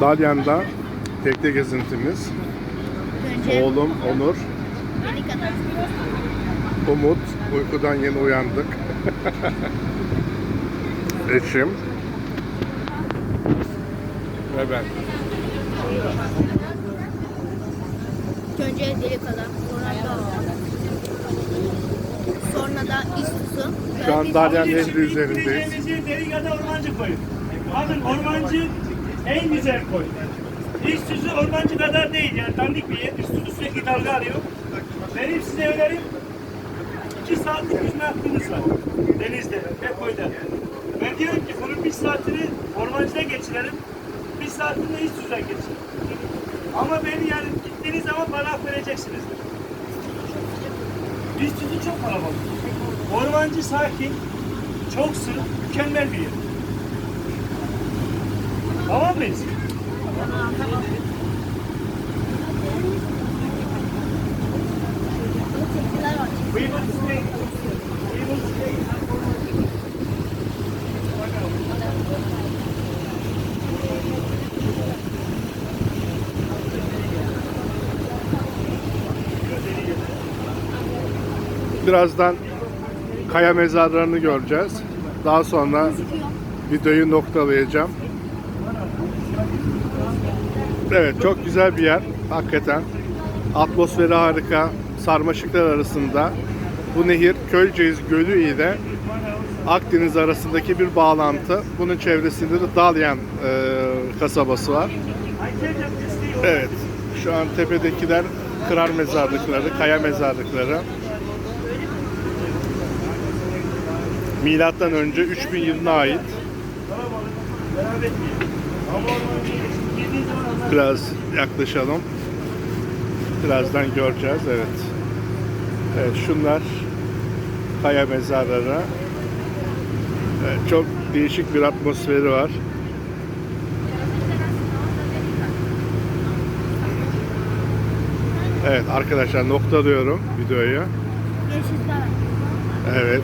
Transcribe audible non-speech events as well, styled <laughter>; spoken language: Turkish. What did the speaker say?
Dalyan'da tekne gezintimiz. Önce Oğlum Onur. Umut, uykudan yeni uyandık. <laughs> Eşim. Ve ben. Önce delik adam. Sonra da Sonra da İstusu. Şu an Dalyan Nehri üzerindeyiz. Delikada Ormancı koyu. Bakın ormancı en güzel koy. Üstüzü ormancı kadar değil yani dandik bir yer. Üstüzü sürekli dalga arıyor. Benim size önerim 2 saatlik yüzme hakkınız var. Denizde ve koyda. Ben diyorum ki bunun bir saatini ormancıda geçirelim. Bir saatini de üstüzden geçirelim. Ama beni yani gittiğiniz zaman bana vereceksinizdir. Üstüzü çok kalabalık. Ormancı sakin, çok sır, mükemmel bir yer. Tamam mıyız? We will stay. We will stay. Birazdan kaya mezarlarını göreceğiz. Daha sonra videoyu noktalayacağım. Evet çok güzel bir yer hakikaten. Atmosferi harika. Sarmaşıklar arasında. Bu nehir Köyceğiz Gölü ile Akdeniz arasındaki bir bağlantı. Bunun çevresinde de Dalyan e, kasabası var. Evet. Şu an tepedekiler kırar mezarlıkları, kaya mezarlıkları. Milattan önce 3000 yılına ait. Biraz yaklaşalım. Birazdan göreceğiz. Evet. Evet şunlar kaya mezarları. Evet, çok değişik bir atmosferi var. Evet arkadaşlar noktalıyorum videoyu. Evet.